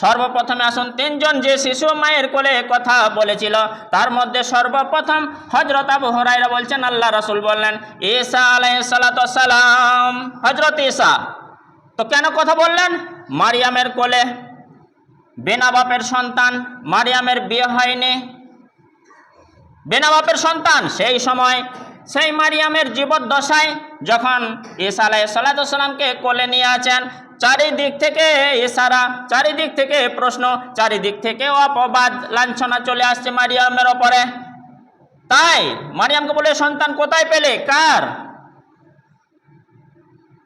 সর্বপ্রথমে আসুন তিনজন যে শিশু মায়ের কোলে কথা বলেছিল, তার মধ্যে সর্বপ্রথম হজরত আবু হরাইরা বলছেন, আল্লাহ রসুল বললেন, ঈসা আলাইসালাম হজরত ঈসা, তো কেন কথা বললেন? মারিয়ামের কোলে। বেনা বাপের সন্তান, মারিয়ামের বিয়ে হয়নি। বেনা বাপের সন্তান, সেই সময়, সেই মারিয়ামের জীবদ্দশায় যখন ঈসা আলাই সাল্লাতামকে কোলে নিয়ে আছেন চারিদিক থেকে ইশারা, চারিদিক থেকে প্রশ্ন, চারিদিক থেকে অপবাদ, লাঞ্ছনা চলে আসছে মারিয়ামের ওপরে। তাই মারিয়ামকে বলে, সন্তান কোথায় পেলে? কার?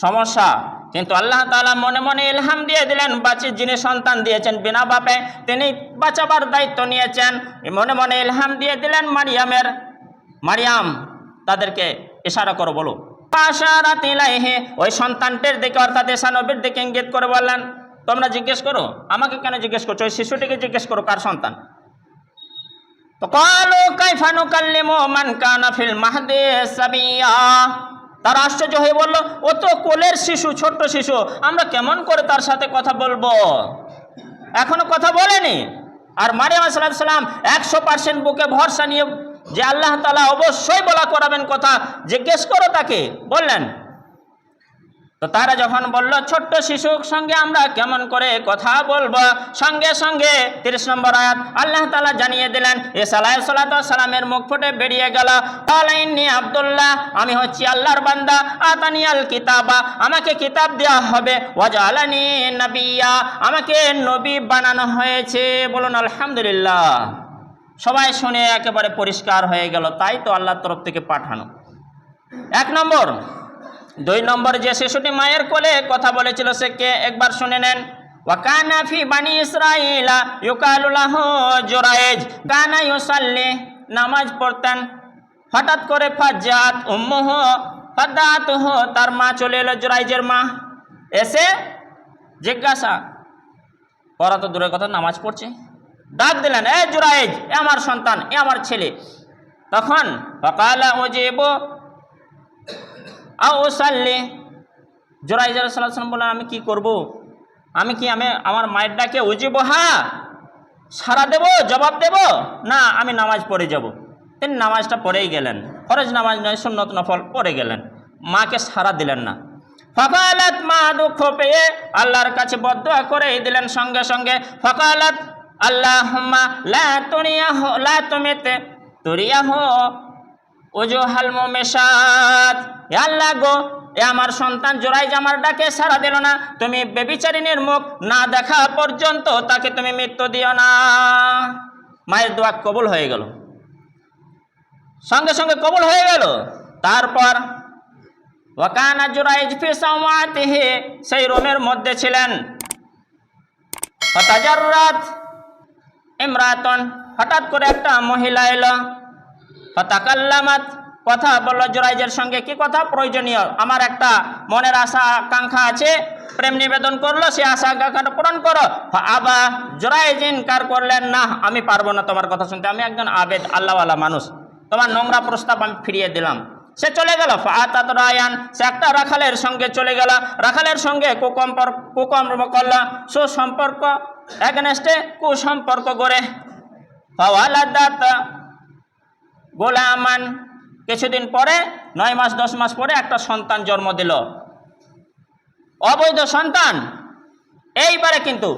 সমস্যা। কিন্তু আল্লাহ তাআলা মনে মনে ইলহাম দিয়ে দিলেন বাচ্চির যিনি সন্তান দিয়েছেন বিনা বাপে, তিনি বাঁচাবার দায়িত্ব নিয়েছেন। মনে মনে ইলহাম দিয়ে দিলেন মারিয়ামের, মারিয়াম তাদেরকে ইশারা করো, বলো। পাশারাত ইলাইহি ওই সন্তানটির দিকে অর্থাৎ ঈসা নবীর দিকে ইঙ্গিত করে বললেন, তোমরা জিজ্ঞেস করো, আমাকে কেন জিজ্ঞেস করছ? ওই শিশুটিকে জিজ্ঞেস করো, কার সন্তান? তো কালো কাইফা নুকাল্লিমু মান কানা ফিল মাহদি সাবিয়া। তার আশ্চর্য হয়ে বলল, ও তো কোলের শিশু, ছোট্ট শিশু, আমরা কেমন করে তার সাথে কথা বলব? এখনও কথা বলেনি। আর মারিয়াম সাল্লাম একশো পার্সেন্ট বুকে ভরসা নিয়ে যে আল্লাহ তালা অবশ্যই বলা করাবেন কথা জিজ্ঞেস করো তাকে। বললেন। তো তারা যখন বলল, ছোট্ট শিশুর সঙ্গে আমরা কেমন করে কথা বলব? সঙ্গে সঙ্গে তিরিশ নম্বর আয়াত আল্লাহ তালা জানিয়ে দিলেন এ সালাহ সালামের মুখ ফুটে বেরিয়ে গেল। তালাইনি আবদুল্লাহ, আমি হচ্ছি আল্লাহর বান্দা। আতানি আল কিতাবা, আমাকে কিতাব দেওয়া হবে। ওয়াজালানি নবিয়া, আমাকে নবী বানানো হয়েছে। বলুন, আলহামদুলিল্লাহ। সবাই শুনে একেবারে পরিষ্কার হয়ে গেল, তাই তো আল্লাহর তরফ থেকে পাঠানো। এক নম্বর, দুই নম্বর যে শিশুটি মায়ের কোলে কথা বলেছিল, সে কে? একবার শুনে নেন। ওয়াকানা ফি বানি ইসরাইলা ইউকালুলাহ জোরায়েজ কানা ইউসাল্লি, নামাজ পড়তেন। হঠাৎ করে ফাজ্জাত উম্মুহ ফাদ্দাতুহ তার মা চলে এলো জোরাইজের মা। এসে জিজ্ঞাসা পড়া তো দূরের কথা, নামাজ পড়ছে। ডাক দিলেন, এ জুরাইজ, এ আমার সন্তান, এ আমার ছেলে। তখন ফকালা ওজিব আ ও সাল্লি জোরাইজ সাল্লাম বললেন, আমি কি করব? আমি কি আমি আমার মায়ের ডাকে উজিব হা সারা দেব, জবাব দেব, না আমি নামাজ পড়ে যাব? তিনি নামাজটা পড়েই গেলেন। ফরজ নামাজ নয়, সুন্নত নফল, পড়ে গেলেন। মাকে সারা দিলেন না। ফকালাত মা দুঃখ পেয়ে আল্লাহর কাছে বদয়া করে দিলেন সঙ্গে সঙ্গে। ফকালাত আল্লাহ লা তুনিয়া হো লা তুমিতে হো ওজো হালমো মেশাত হে আল্লাহ গো, এ আমার সন্তান জোড়াই জামার ডাকে সারা দিল না। তুমি বেবিচারিণীর মুখ না দেখা পর্যন্ত তাকে তুমি মৃত্যু দিও না। মায়ের দোয়া কবুল হয়ে গেল। সঙ্গে সঙ্গে কবুল হয়ে গেল। তারপর, ওয়াকানা জুরাইজ ফি সেই রুমের মধ্যে ছিলেন। ফাতাজাররাত ইমরাতন, হঠাৎ করে একটা মহিলা এলো। ফাতাকাল্লামাত, কথা বলল জুরাইজের সঙ্গে। কি কথা? প্রয়োজনীয়। আমার একটা মনের আশা, আকাঙ্ক্ষা আছে। প্রেম নিবেদন করল, সে আশা, আকাঙ্ক্ষাটা পূরণ করো। আবা জোরাইজ ইনকার করলেন? না, আমি পারব না তোমার কথা শুনতে। আমি একজন আবেদ, আল্লাহওয়ালা মানুষ। তোমার নোংরা প্রস্তাব আমি ফিরিয়ে দিলাম। সে চলে গেল। ফাতাত রায়ান, সে একটা রাখালের সঙ্গে চলে গেল। রাখালের সঙ্গে কুকম্পর্ক কুকম্প করল। সুসম্পর্ক এগনেস্টে কুসম্পর্ক গড়ে ফাওয়ালাদাত গোলামান কিছুদিন পরে, নয় মাস, দশ মাস পরে একটা সন্তান জন্ম দিল। অবৈধ সন্তান। এইবারে কিন্তু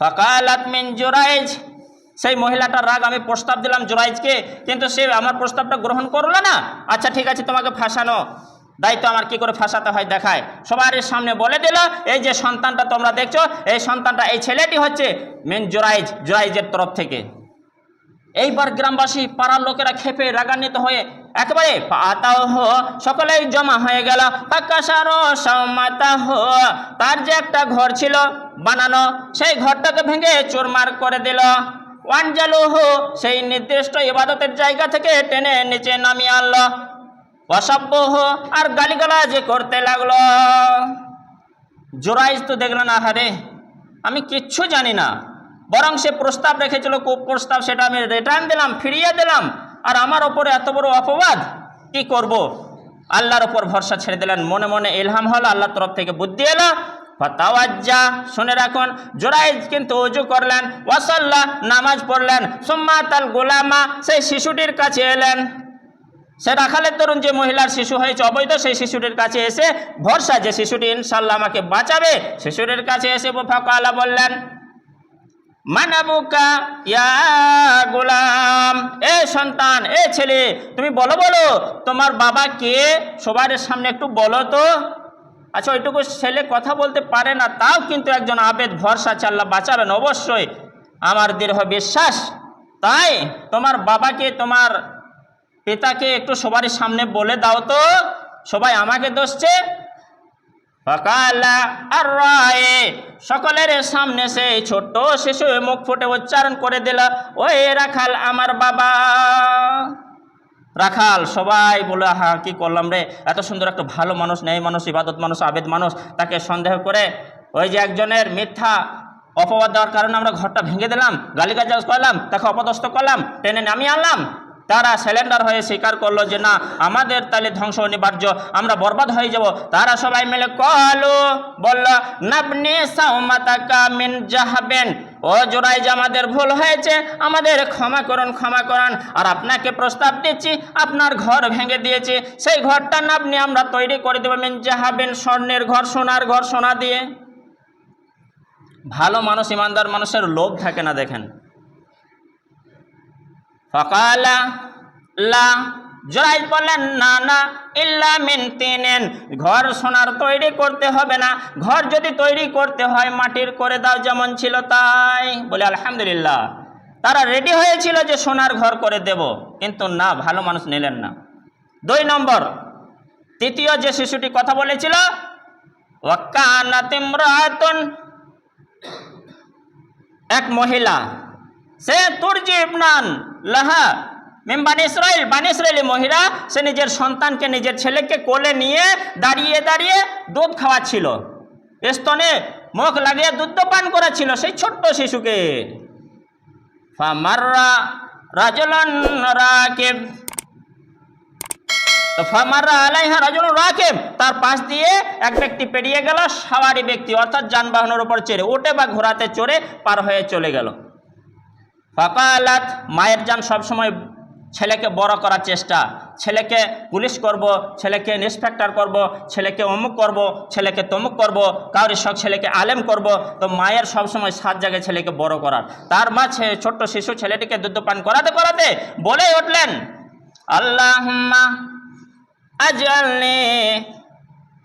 ফকালাত জোরাইজ। সেই মহিলাটার রাগ, আমি প্রস্তাব দিলাম জোরাইজকে, কিন্তু সে আমার প্রস্তাবটা গ্রহণ করল না। আচ্ছা ঠিক আছে, তোমাকে ফাঁসানো। দায়িত্ব আমার কি করে ফাঁসাতে হয় দেখায়। সবার সামনে বলে দিল, এই যে সন্তানটা তোমরা দেখছ, এই সন্তানটা, এই ছেলেটি হচ্ছে মেন জোরাইজ, জোরাইজের তরফ থেকে। এইবার গ্রামবাসী, পাড়ার লোকেরা খেপে রাগান্বিত হয়ে একেবারে পাতাও হো, সকলেই জমা হয়ে গেল। তার যে একটা ঘর ছিল বানানো, সেই ঘরটাকে ভেঙে চোরমার করে দিল। হো, সেই নির্দিষ্ট ইবাদতের জায়গা থেকে টেনে নিচে নামিয়ে আনলো। অসভ্য আর গালিগালাজ করতে লাগল। জোরাইজ তো দেখল না, হারে, আমি কিচ্ছু জানি না। বরং সে প্রস্তাব রেখেছিল, খুব প্রস্তাব, সেটা আমি রিটার্ন দিলাম, ফিরিয়ে দিলাম। আর আমার ওপরে এত বড় অপবাদ, কি করব? আল্লাহর ওপর ভরসা ছেড়ে দিলেন, মনে মনে এলহাম হল, আল্লাহর তরফ থেকে বুদ্ধি এলো। ফতাওয়াজ্জা, শুনে রাখুন, জোরাইজ কিন্তু উজু করলেন ওয়াসাল্লাহ নামাজ পড়লেন, সুম্মাতাল গোলামা, সেই শিশুটির কাছে এলেন। সে রাখালের তরুণ যে মহিলার শিশু হয়েছে, অবৈধ, সেই শিশুটির কাছে এসে ভরসা যে শিশুটি ইনশাল্লাহ আমাকে বাঁচাবে, শিশুটির কাছে এসে ফাঁকা বললেন, মানাবুকা ইয়া গোলাম, এ সন্তান, এ ছেলে, তুমি বলো বলো, তোমার বাবা কে? সবার সামনে একটু বলো তো। আচ্ছা ওইটুকু ছেলে কথা বলতে পারে না, তাও কিন্তু একজন আবেদ, ভরসা চাল্লা বাঁচাবেন অবশ্যই। আমার দৃঢ় বিশ্বাস, তাই তোমার বাবাকে, তোমার পিতাকে একটু সবার সামনে বলে দাও তো। সবাই আমাকে দোষছে সকলের সামনে সেই ছোট্ট শিশু মুখ ফুটে উচ্চারণ করে দিল, ওই রাখাল আমার বাবা। রাখাল, সবাই বলে হা কি করলাম রে? এত সুন্দর একটা ভালো মানুষ, নেই মানুষ, ইবাদত মানুষ, আবেদ মানুষ। তাকে সন্দেহ করে ওই যে একজনের মিথ্যা অপবাদ দেওয়ার কারণে আমরা ঘরটা ভেঙে দিলাম, গালিগালাজ করলাম, তাকে অপদস্থ করলাম, টেনে নামিয়ে আনলাম। তারা সিলিন্ডার হয়ে স্বীকার করল যে না, আমাদের তাহলে ধ্বংস অনিবার্য, আমরা বরবাদ হয়ে যাব। তারা সবাই মিলে কলো বলল, নাবনি সাউমাতাকা মিন জাহাবেন। ও যে আমাদের ভুল হয়েছে, আমাদের ক্ষমা করুন ক্ষমা করুন। আর আপনাকে প্রস্তাব দিচ্ছি, আপনার ঘর ভেঙে দিয়েছি। সেই ঘরটা নাবনি, আমরা তৈরি করে দেবো মিন জাহাবেন, স্বর্ণের ঘর, সোনার ঘর, সোনা দিয়ে। ভালো মানুষ, ইমানদার মানুষের লোভ থাকে না, দেখেন। ফকালা লা জোরাইজ বললেন না না, ইল্লা মিন ঘর সোনার তৈরি করতে হবে না। ঘর যদি তৈরি করতে হয়, মাটির করে দাও, যেমন ছিল তাই। বলে, আলহামদুলিল্লাহ। তারা রেডি হয়েছিল যে সোনার ঘর করে দেব, কিন্তু না, ভালো মানুষ নিলেন না। দুই নম্বর, তৃতীয় যে শিশুটি কথা বলেছিল ওয়াক্কানাতিমরাতুন এক মহিলা সে তুর্জি ইবনান লাহা, মেম বানি ইসরায়েল বানি ইসরায়েলি মহিলা, সে নিজের সন্তানকে, নিজের ছেলেকে কোলে নিয়ে দাঁড়িয়ে দাঁড়িয়ে দুধ খাওয়াচ্ছিল। স্তনে মুখ লাগিয়ে দুধ পান করেছিল সেই ছোট্ট শিশুকে। ফামাররা রাজলন রাকিব। তো ফামাররা আলাইহা রাজুল রাকিব, তার পাশ দিয়ে এক ব্যক্তি পেরিয়ে গেল, সাওয়ারি ব্যক্তি, অর্থাৎ যানবাহনের উপর চেড়ে ওটে বা ঘোড়াতে চড়ে পার হয়ে চলে গেল। ফাকালাত, মায়ের যান সবসময় ছেলেকে বড় করার চেষ্টা। ছেলেকে পুলিশ করব, ছেলেকে ইন্সপেক্টর করব, ছেলেকে অমুক করব, ছেলেকে তমুক করব, কাউরি শখ ছেলেকে আলেম করব। তো মায়ের সবসময় সাত জায়গায় ছেলেকে বড় করার। তার মা ছে- ছোট্ট শিশু ছেলেটিকে দুধ পান করাতে করাতে বলে উঠলেন আল্লাহ আজলনি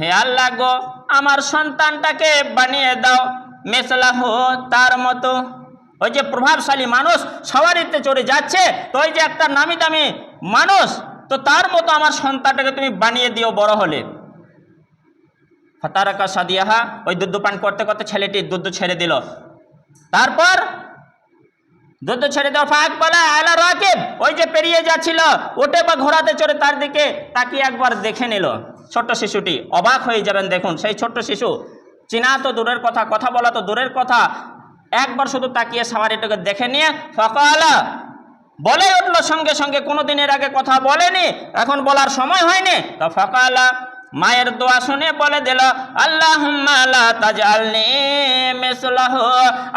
হে আল্লাহ গো, আমার সন্তানটাকে বানিয়ে দাও। মেসলাহ তার মতো ওই যে প্রভাবশালী মানুষ সবারিতে চড়ে যাচ্ছে, তো ওই যে একটা নামি দামি মানুষ, তো তার মতো আমার সন্তানটাকে তুমি বানিয়ে দিও বড় হলে। ফাতারাকা সাদিয়াহা, ওই দুধ পান করতে করতে ছেলেটি দুধ ছেড়ে দিল। তারপর দুধ ছেড়ে দেওয়া ফাঁক বলা আলা রাকিব, ওই যে পেরিয়ে যাচ্ছিল ওটে বা ঘোড়াতে চড়ে তার দিকে তাকিয়ে একবার দেখে নিল। ছোট্ট শিশুটি, অবাক হয়ে যাবেন দেখুন, সেই ছোট্ট শিশু, চেনা তো দূরের কথা কথা বলা তো দূরের কথা একবার শুধু তাকিয়ে সামারিটাকে দেখে নিয়ে ফকালা বলে উঠল সঙ্গে সঙ্গে কোনো দিনের আগে কথা বলেনি, এখন বলার সময় হয়নি। তো ফকালা, মায়ের দোয়া শুনে বলে দিল আল্লাহ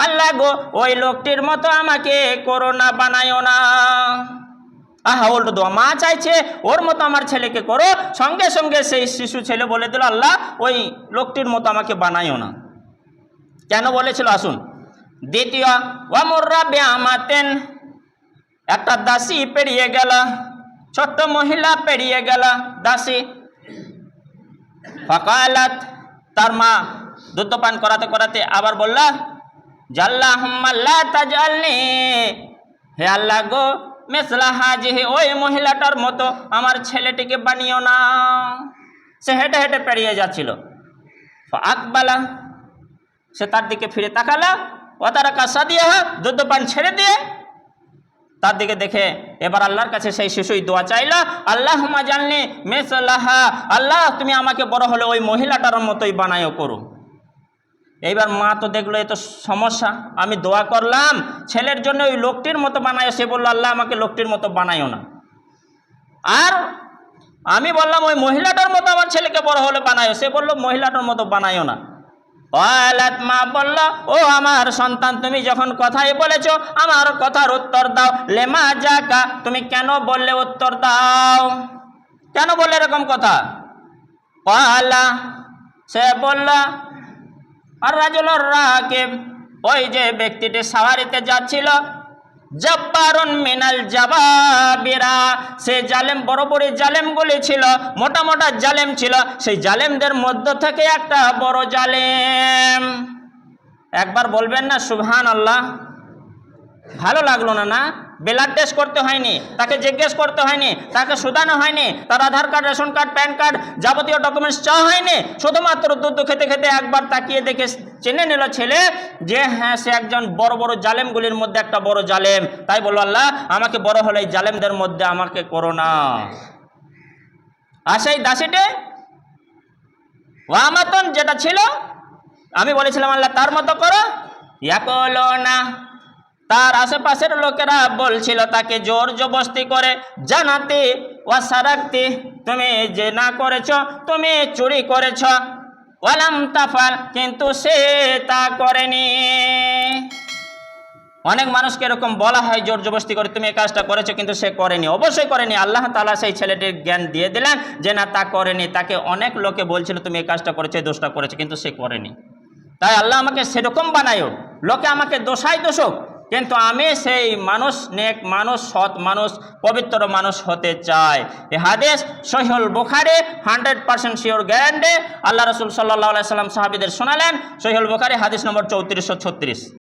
আল্লাহ গো, ওই লোকটির মতো আমাকে করোনা বানায়ও না। আহা ওল্ড দোয়া মা চাইছে, ওর মতো আমার ছেলেকে করো, সঙ্গে সঙ্গে সেই শিশু ছেলে বলে দিল, আল্লাহ, ওই লোকটির মতো আমাকে বানাইও না। কেন বলেছিল? আসুন। দ্বিতীয় ওয়ামুর্রা ব্যামাতেন একটা দাসী পেরিয়ে গেল, ছোট্ট মহিলা পেরিয়ে গেল, দাসী। ফকালাত, তার মা দুধ পান করাতে করাতে আবার বলল জাল্লা হাম্মাল্লা তাজালনি হে আল্লাহ গো, মেসলা হাজি হে ওই মহিলাটার মতো আমার ছেলেটিকে বানিও না। সে হেঁটে হেঁটে পেরিয়ে যাচ্ছিল। আকবালা সে তার দিকে ফিরে তাকালা ও তারা কাসা দিয়ে হা দুধ পান ছেড়ে দিয়ে, তার দিকে দেখে এবার আল্লাহর কাছে সেই শিশুই দোয়া চাইলা আল্লাহ মা জানলে মেসাল্লাহা আল্লাহ তুমি আমাকে বড় হলে ওই মহিলাটার মতোই বানায়ও করো। এইবার মা তো দেখল, এ তো সমস্যা, আমি দোয়া করলাম, ছেলের জন্য ওই লোকটির মতো বানায় সে বলল, আল্লাহ আমাকে লোকটির মতো বানায়ও না। আর আমি বললাম, ওই মহিলাটার মতো আমার ছেলেকে বড় হলে বানায়ও। সে বলল, মহিলাটার মতো বানায়ও না। ওয়ালাত মা বলল, ও আমার সন্তান, তুমি যখন কথাই বলেছ, আমার কথার উত্তর দাও। লেমা জাকা, তুমি কেন বললে উত্তর দাও? কেন বললে এরকম কথা? পালা, সে বলল, আর রাজুল রাকিব, ওই যে ব্যক্তিটি সাওয়ারিতে যাচ্ছিল জব্বারুন মিনাল জাবাবিরা। সে জালেম বড় বড় জালেমগুলি ছিল, মোটা মোটা জালেম ছিল। সেই জালেমদের মধ্য থেকে একটা বড় জালেম। একবার বলবেন না সুবহান আল্লাহ ভালো লাগল না না? ব্লাড টেস্ট করতে হয়নি, তাকে জিজ্ঞেস করতে হয়নি, তাকে শুধানো হয়নি, তার Aadhaar card, ration card, PAN card যাবতীয় ডকুমেন্টস চাওয়া হয়নি, শুধুমাত্র দুধ খেতে খেতে একবার তাকিয়ে দেখে চেনে নিল ছেলে যে হ্যাঁ সে একজন বড় বড় জালেমগুলির মধ্যে একটা বড় জালেম। তাই বলল, আল্লাহ, আমাকে বড় হলে এই জালেমদের মধ্যে আমাকে করো না। আর সেই দাসিটি ওয়ামাতন যেটা ছিল, আমি বলেছিলাম, আল্লাহ, তার মতো করো। ইয়াকলো না তার আশেপাশের লোকেরা বলছিল, তাকে জোর জবস্তি করে জানাতে ওয়াসারাক্তি তুমি যে না করেছ, তুমি চুরি করেছ। ওয়ালাম তাফাল, কিন্তু সে তা করেনি। অনেক মানুষকে এরকম বলা হয়, জোর জবস্তি করে তুমি এই কাজটা করেছ, কিন্তু সে করেনি। অবশ্যই করেনি। আল্লাহ তালা সেই ছেলেটির জ্ঞান দিয়ে দিলেন যে, না, তা করেনি। তাকে অনেক লোকে বলছিল, তুমি এই কাজটা করেছ, এই দোষটা করেছ। কিন্তু সে করেনি। তাই আল্লাহ আমাকে সেরকম বানায়ও লোকে আমাকে দোষাই দোষক। কিন্তু আমি সেই মানুষ, নেক মানুষ, সৎ মানুষ, পবিত্র মানুষ হতে চাই। এ হাদেস সহিহুল Bukhari, hundred percent sure guarantee. আল্লাহ রসুল সাল্লাহ সাল্লাম সাহাবিদের শোনালেন, সহিহুল বুখারি হাদিস নম্বর চৌত্রিশশো ছত্রিশ।